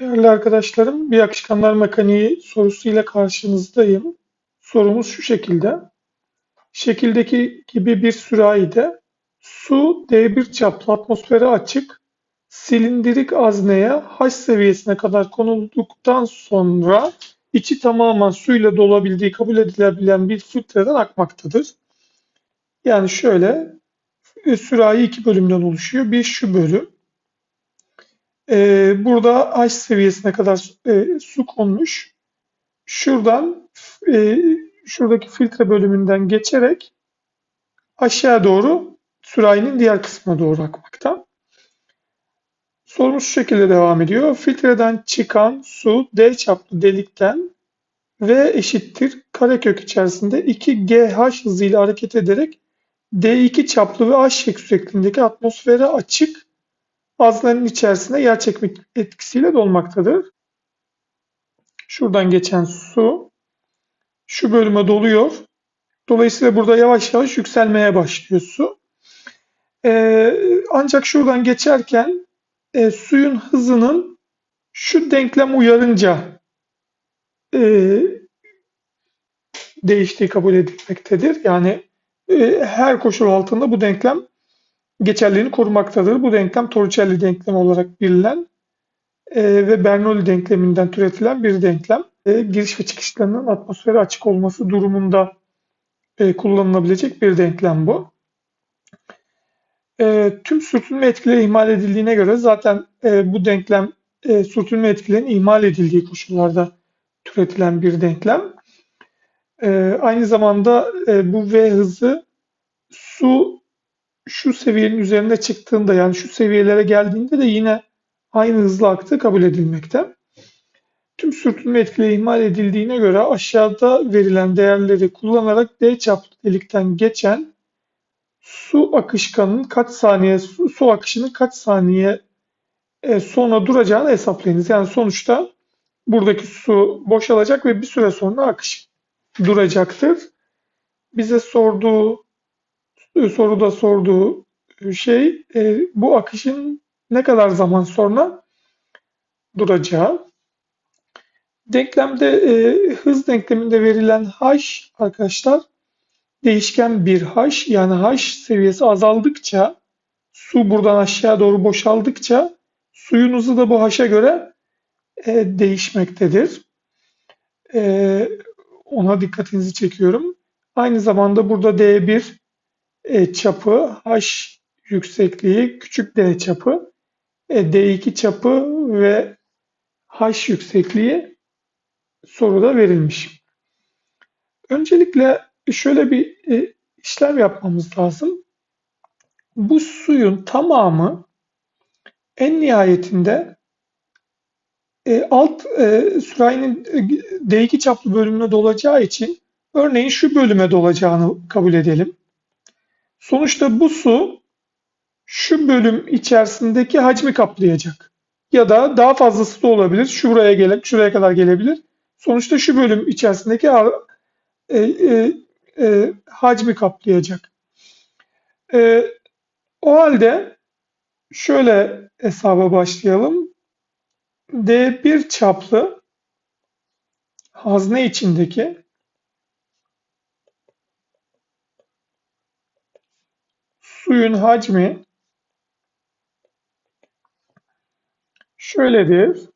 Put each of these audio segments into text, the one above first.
Değerli arkadaşlarım, bir akışkanlar mekaniği sorusuyla karşınızdayım. Sorumuz şu şekilde. Şekildeki gibi bir sürahide su D1 çaplı atmosfere açık silindirik azneye H seviyesine kadar konulduktan sonra içi tamamen suyla dolabildiği kabul edilebilen bir filtreden akmaktadır. Yani şöyle sürahi iki bölümden oluşuyor. Bir şu bölüm. Ee, burada H seviyesine kadar e, su konmuş. Şuradan e, şuradaki filtre bölümünden geçerek aşağı doğru sürahinin diğer kısmına doğru akmakta. Sorumuz şu şekilde devam ediyor. Filtreden çıkan su D çaplı delikten V eşittir karekök içerisinde 2GH hızıyla hareket ederek D2 çaplı ve H yüksekliğindeki atmosfere açık Bazılarının içerisinde yer çekme etkisiyle dolmaktadır. Şuradan geçen su şu bölüme doluyor. Dolayısıyla burada yavaş yavaş yükselmeye başlıyor su. Ee, ancak şuradan geçerken e, suyun hızının şu denklem uyarınca e, değiştiği kabul edilmektedir. Yani e, her koşul altında bu denklem geçerliliğini korumaktadır. Bu denklem Torricelli denklemi olarak bilinen e, ve Bernoulli denkleminden türetilen bir denklem. E, giriş ve çıkışlarının atmosfere açık olması durumunda e, kullanılabilecek bir denklem bu. E, tüm sürtünme etkileri ihmal edildiğine göre zaten e, bu denklem e, sürtünme etkilerinin ihmal edildiği koşullarda türetilen bir denklem. E, aynı zamanda e, bu V hızı su şu seviyenin üzerine çıktığında yani şu seviyelere geldiğinde de yine aynı hızla aktığı kabul edilmekte. Tüm sürtünme etkili ihmal edildiğine göre aşağıda verilen değerleri kullanarak D çaplı delikten geçen su akışkanının kaç saniye su, su akışının kaç saniye e, sonra duracağını hesaplayınız. Yani sonuçta buradaki su boşalacak ve bir süre sonra akış duracaktır. Bize sorduğu soruda sorduğu şey e, bu akışın ne kadar zaman sonra duracağı. Denklemde e, hız denkleminde verilen h arkadaşlar değişken bir h yani h seviyesi azaldıkça su buradan aşağı doğru boşaldıkça suyun hızı da bu h'a göre e, değişmektedir. E, ona dikkatinizi çekiyorum. Aynı zamanda burada D1 e çapı, H yüksekliği, küçük d çapı, e, D2 çapı ve H yüksekliği soruda verilmiş. Öncelikle şöyle bir e, işlem yapmamız lazım. Bu suyun tamamı en nihayetinde e, alt e, sürahinin e, D2 çaplı bölümüne dolacağı için örneğin şu bölüme dolacağını kabul edelim. Sonuçta bu su şu bölüm içerisindeki hacmi kaplayacak. Ya da daha fazlası da olabilir. Şuraya gele, şuraya kadar gelebilir. Sonuçta şu bölüm içerisindeki e, e, e, hacmi kaplayacak. E, o halde şöyle hesaba başlayalım. D1 çaplı hazne içindeki suyun hacmi şöyledir.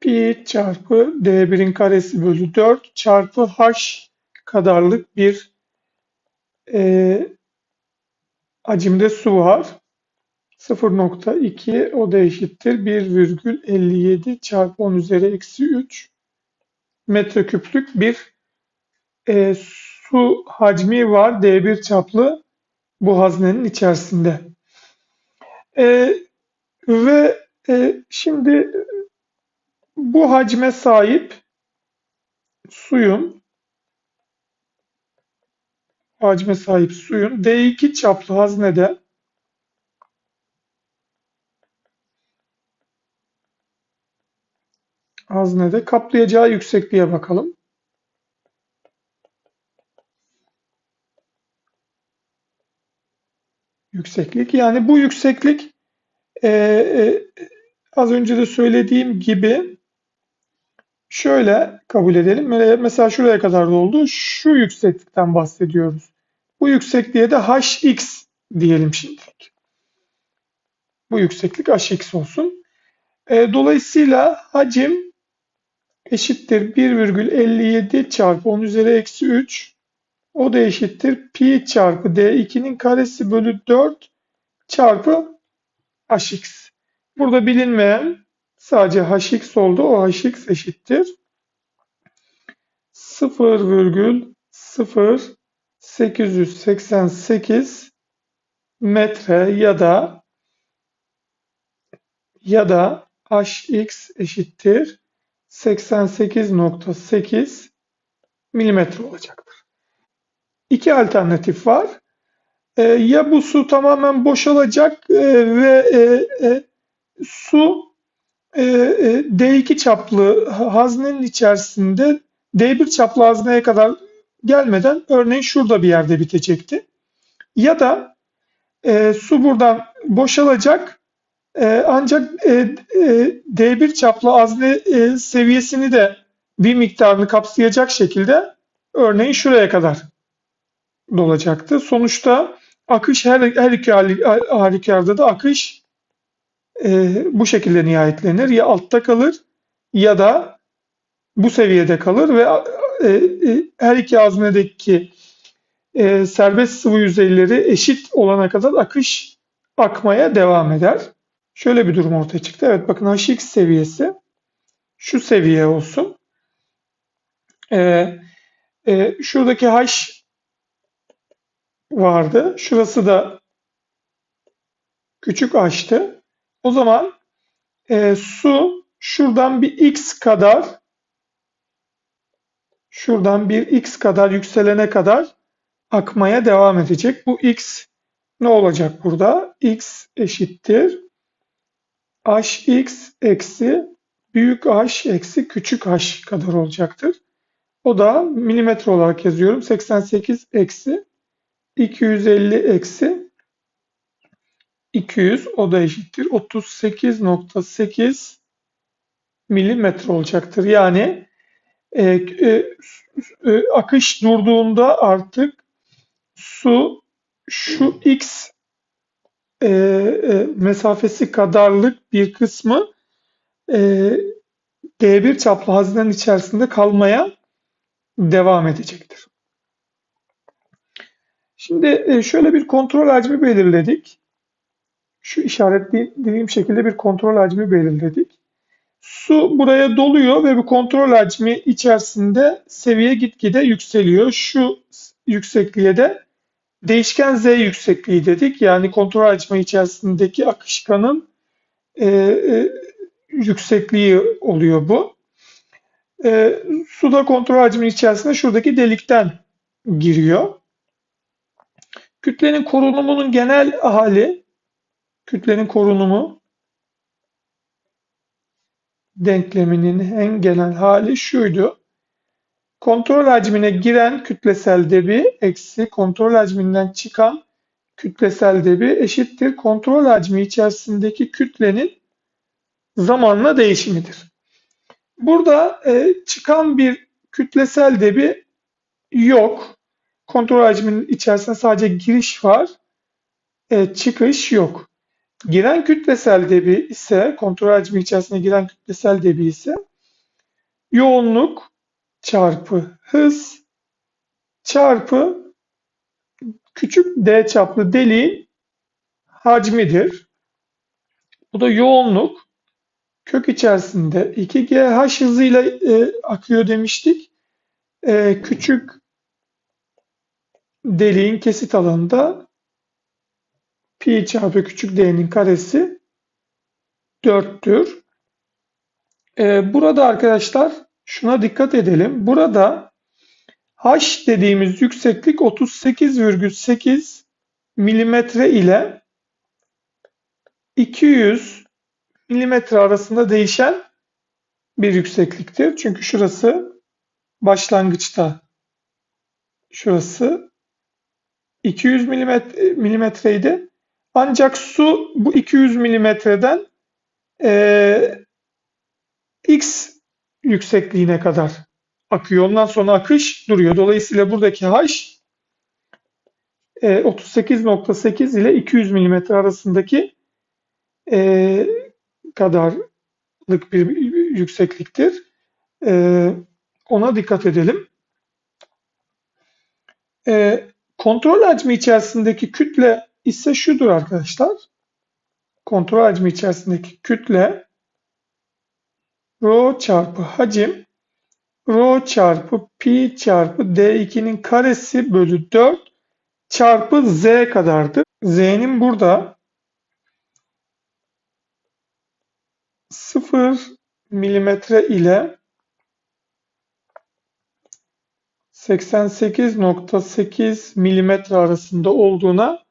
Pi çarpı D1'in karesi bölü 4 çarpı H kadarlık bir e, hacimde su var. 0.2 o da eşittir 1,57 çarpı 10 üzeri eksi 3 metreküplük bir e, su hacmi var D1 çaplı bu haznenin içerisinde. E, ve e, şimdi bu hacme sahip suyun hacme sahip suyun D2 çaplı haznede haznede kaplayacağı yüksekliğe bakalım. Yükseklik. Yani bu yükseklik e, e, az önce de söylediğim gibi şöyle kabul edelim. Mesela şuraya kadar oldu. Şu yükseklikten bahsediyoruz. Bu yüksekliğe de hx diyelim şimdilik. Bu yükseklik hx olsun. E, dolayısıyla hacim eşittir 1,57 çarpı 10 üzeri eksi 3. O da eşittir pi çarpı d2'nin karesi bölü 4 çarpı hx. Burada bilinmeyen sadece hx oldu. O hx eşittir 0,0888 metre ya da ya da hx eşittir 88.8 milimetre olacaktır. İki alternatif var. E, ya bu su tamamen boşalacak e, ve e, e, su e, e, D2 çaplı haznenin içerisinde D1 çaplı hazneye kadar gelmeden örneğin şurada bir yerde bitecekti. Ya da e, su buradan boşalacak e, ancak e, e, D1 çaplı hazne e, seviyesini de bir miktarını kapsayacak şekilde örneğin şuraya kadar dolacaktı. Sonuçta akış her, her iki halükarda da akış e, bu şekilde nihayetlenir. Ya altta kalır ya da bu seviyede kalır ve e, e, her iki haznedeki e, serbest sıvı yüzeyleri eşit olana kadar akış akmaya devam eder. Şöyle bir durum ortaya çıktı. Evet bakın Hx seviyesi şu seviye olsun. E, e, şuradaki H vardı. Şurası da küçük H'tı. O zaman e, su şuradan bir x kadar şuradan bir x kadar yükselene kadar akmaya devam edecek. Bu x ne olacak burada? x eşittir hx eksi büyük h eksi küçük h kadar olacaktır. O da milimetre olarak yazıyorum. 88 eksi 250 eksi 200 o da eşittir 38.8 milimetre olacaktır. Yani e, e, e, akış durduğunda artık su şu x e, e, mesafesi kadarlık bir kısmı e, D1 çaplı haznenin içerisinde kalmaya devam edecektir. Şimdi e, şöyle bir kontrol hacmi belirledik. Şu işaretlediğim şekilde bir kontrol hacmi belirledik. Su buraya doluyor ve bu kontrol hacmi içerisinde seviye gitgide yükseliyor. Şu yüksekliğe de değişken Z yüksekliği dedik. Yani kontrol hacmi içerisindeki akışkanın e, e, yüksekliği oluyor bu. E, suda kontrol hacmi içerisinde şuradaki delikten giriyor. Kütlenin korunumunun genel hali, kütlenin korunumu denkleminin en genel hali şuydu. Kontrol hacmine giren kütlesel debi eksi kontrol hacminden çıkan kütlesel debi eşittir. Kontrol hacmi içerisindeki kütlenin zamanla değişimidir. Burada e, çıkan bir kütlesel debi yok. Kontrol hacminin içerisinde sadece giriş var. E, çıkış yok. Giren kütlesel debi ise kontrol hacmi içerisine giren kütlesel debi ise yoğunluk çarpı hız çarpı küçük d çaplı deliğin hacmidir. Bu da yoğunluk kök içerisinde 2GH hızıyla e, akıyor demiştik. E, küçük deliğin kesit alanında pi çarpı küçük d'nin karesi 4'tür. Ee, burada arkadaşlar şuna dikkat edelim. Burada h dediğimiz yükseklik 38,8 milimetre ile 200 milimetre arasında değişen bir yüksekliktir. Çünkü şurası başlangıçta şurası 200 milimetreydi. Ancak su bu 200 milimetreden e, x yüksekliğine kadar akıyor. Ondan sonra akış duruyor. Dolayısıyla buradaki h e, 38.8 ile 200 milimetre arasındaki e, kadarlık bir yüksekliktir. E, ona dikkat edelim. E, kontrol hacmi içerisindeki kütle ise şudur arkadaşlar. Kontrol hacmi içerisindeki kütle rho çarpı hacim rho çarpı pi çarpı d2'nin karesi bölü 4 çarpı z kadardır. Z'nin burada 0 milimetre ile 88.8 milimetre arasında olduğuna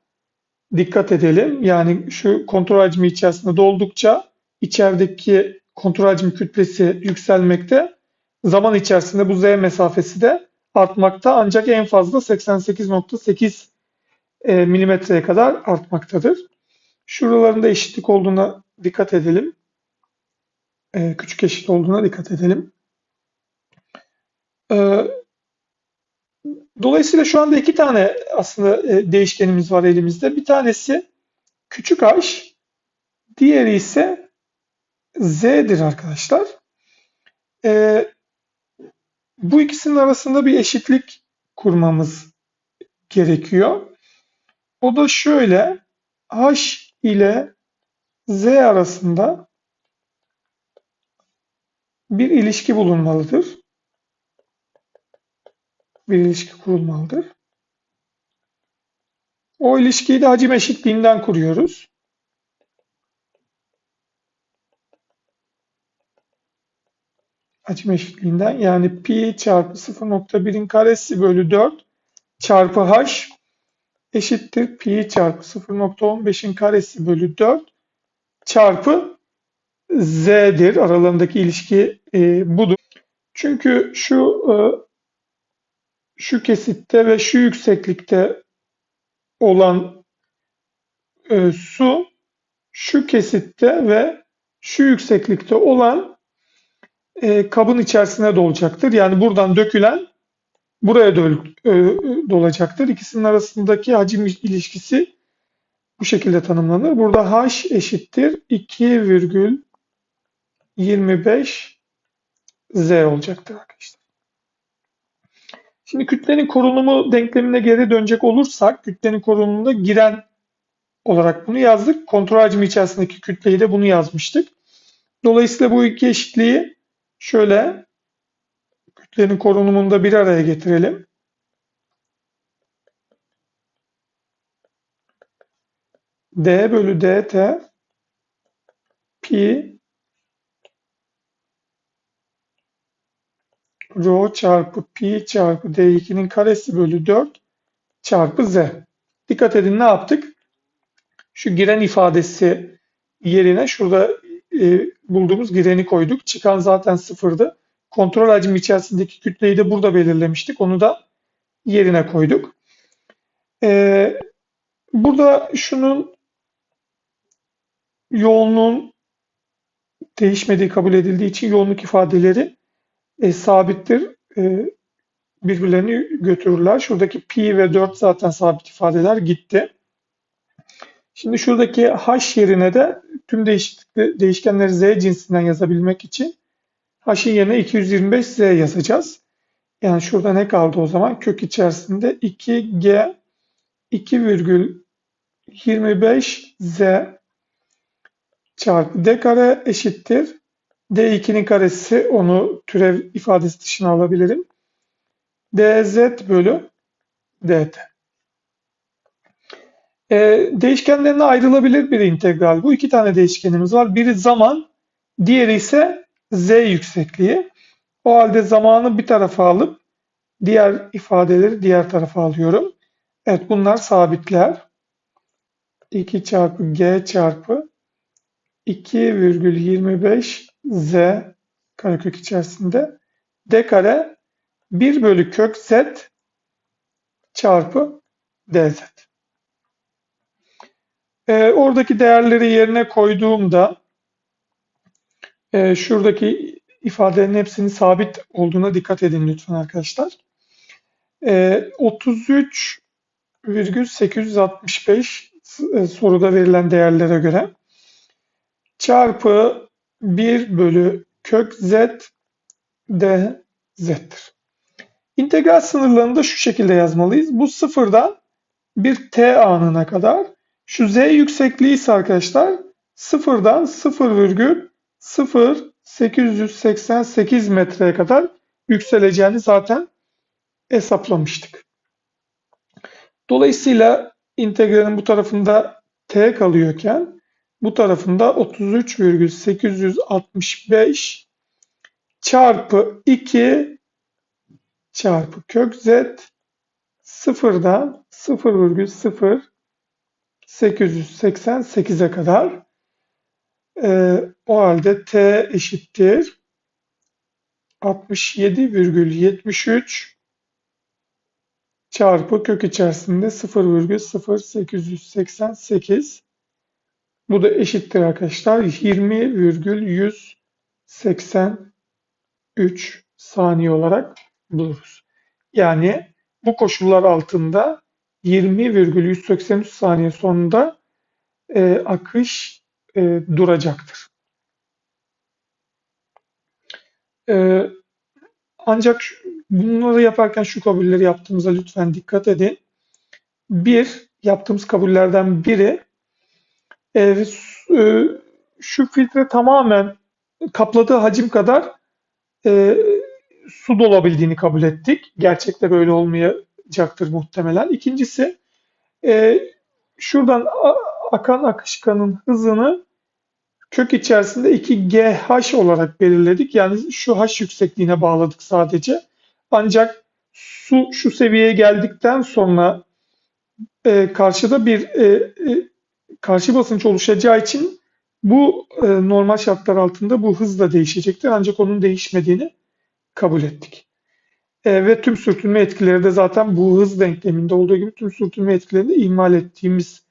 dikkat edelim. Yani şu kontrol hacmi içerisinde doldukça içerideki kontrol hacmi kütlesi yükselmekte. Zaman içerisinde bu z mesafesi de artmakta ancak en fazla 88.8 e, milimetreye kadar artmaktadır. Şuralarında eşitlik olduğuna dikkat edelim. E, küçük eşit olduğuna dikkat edelim. E, dolayısıyla şu anda iki tane aslında değişkenimiz var elimizde. Bir tanesi küçük h, diğeri ise z'dir arkadaşlar. Bu ikisinin arasında bir eşitlik kurmamız gerekiyor. O da şöyle h ile z arasında bir ilişki bulunmalıdır. Bir ilişki kurulmalıdır. O ilişkiyi de hacim eşitliğinden kuruyoruz. Hacim eşitliğinden yani pi çarpı 0.1'in karesi bölü 4 çarpı h eşittir pi çarpı 0.15'in karesi bölü 4 çarpı z'dir. Aralarındaki ilişki e, budur. Çünkü şu e, şu kesitte ve şu yükseklikte olan e, su şu kesitte ve şu yükseklikte olan e, kabın içerisine dolacaktır. Yani buradan dökülen buraya dol, e, dolacaktır. İkisinin arasındaki hacim ilişkisi bu şekilde tanımlanır. Burada h eşittir 2,25 z olacaktır arkadaşlar. Şimdi kütlenin korunumu denklemine geri dönecek olursak kütlenin korunumunda giren olarak bunu yazdık. Kontrol hacmi içerisindeki kütleyi de bunu yazmıştık. Dolayısıyla bu iki eşitliği şöyle kütlenin korunumunda bir araya getirelim. d bölü dt pi rho çarpı pi çarpı d2'nin karesi bölü 4 çarpı z. Dikkat edin ne yaptık? Şu giren ifadesi yerine şurada e, bulduğumuz gireni koyduk. Çıkan zaten sıfırdı. Kontrol hacmi içerisindeki kütleyi de burada belirlemiştik. Onu da yerine koyduk. E, burada şunun yoğunluğun değişmediği kabul edildiği için yoğunluk ifadeleri e, sabittir. E, birbirlerini götürürler. Şuradaki pi ve 4 zaten sabit ifadeler gitti. Şimdi şuradaki h yerine de tüm değişkenleri z cinsinden yazabilmek için h'in yerine 225z yazacağız. Yani şurada ne kaldı o zaman? Kök içerisinde 2g 2,25z çarpı d kare eşittir. D2'nin karesi onu türev ifadesi dışına alabilirim. dz bölü dt. E, değişkenlerine ayrılabilir bir integral bu. iki tane değişkenimiz var. Biri zaman, diğeri ise z yüksekliği. O halde zamanı bir tarafa alıp diğer ifadeleri diğer tarafa alıyorum. Evet bunlar sabitler. 2 çarpı g çarpı 2,25 z karekök içerisinde d kare 1 bölü kök z çarpı dz. E, oradaki değerleri yerine koyduğumda e, şuradaki ifadelerin hepsinin sabit olduğuna dikkat edin lütfen arkadaşlar. E, 33,865 e, soruda verilen değerlere göre çarpı 1 bölü kök z d z'tir. İntegral sınırlarını da şu şekilde yazmalıyız. Bu sıfırdan bir t anına kadar. Şu z yüksekliği ise arkadaşlar sıfırdan 0,0888 metreye kadar yükseleceğini zaten hesaplamıştık. Dolayısıyla integralin bu tarafında t kalıyorken bu tarafında 33,865 çarpı 2 çarpı kök z sıfırdan 0,0888'e kadar e, o halde t eşittir 67,73 çarpı kök içerisinde 0,0888 bu da eşittir arkadaşlar 20,183 saniye olarak buluruz. Yani bu koşullar altında 20,183 saniye sonunda e, akış e, duracaktır. E, ancak bunları yaparken şu kabulleri yaptığımıza lütfen dikkat edin. Bir, yaptığımız kabullerden biri e, e, şu filtre tamamen kapladığı hacim kadar e, su dolabildiğini kabul ettik. Gerçekte böyle olmayacaktır muhtemelen. İkincisi e, şuradan akan akışkanın hızını kök içerisinde 2GH olarak belirledik. Yani şu H yüksekliğine bağladık sadece. Ancak su şu seviyeye geldikten sonra e, karşıda bir e, e, karşı basınç oluşacağı için bu e, normal şartlar altında bu hız da değişecektir. Ancak onun değişmediğini kabul ettik. E, ve tüm sürtünme etkileri de zaten bu hız denkleminde olduğu gibi tüm sürtünme etkilerini ihmal ettiğimiz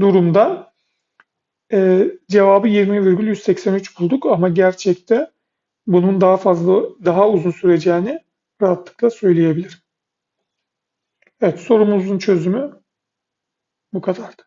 durumda e, cevabı 20,183 bulduk ama gerçekte bunun daha fazla, daha uzun süreceğini rahatlıkla söyleyebilirim. Evet sorumuzun çözümü bu kadardı.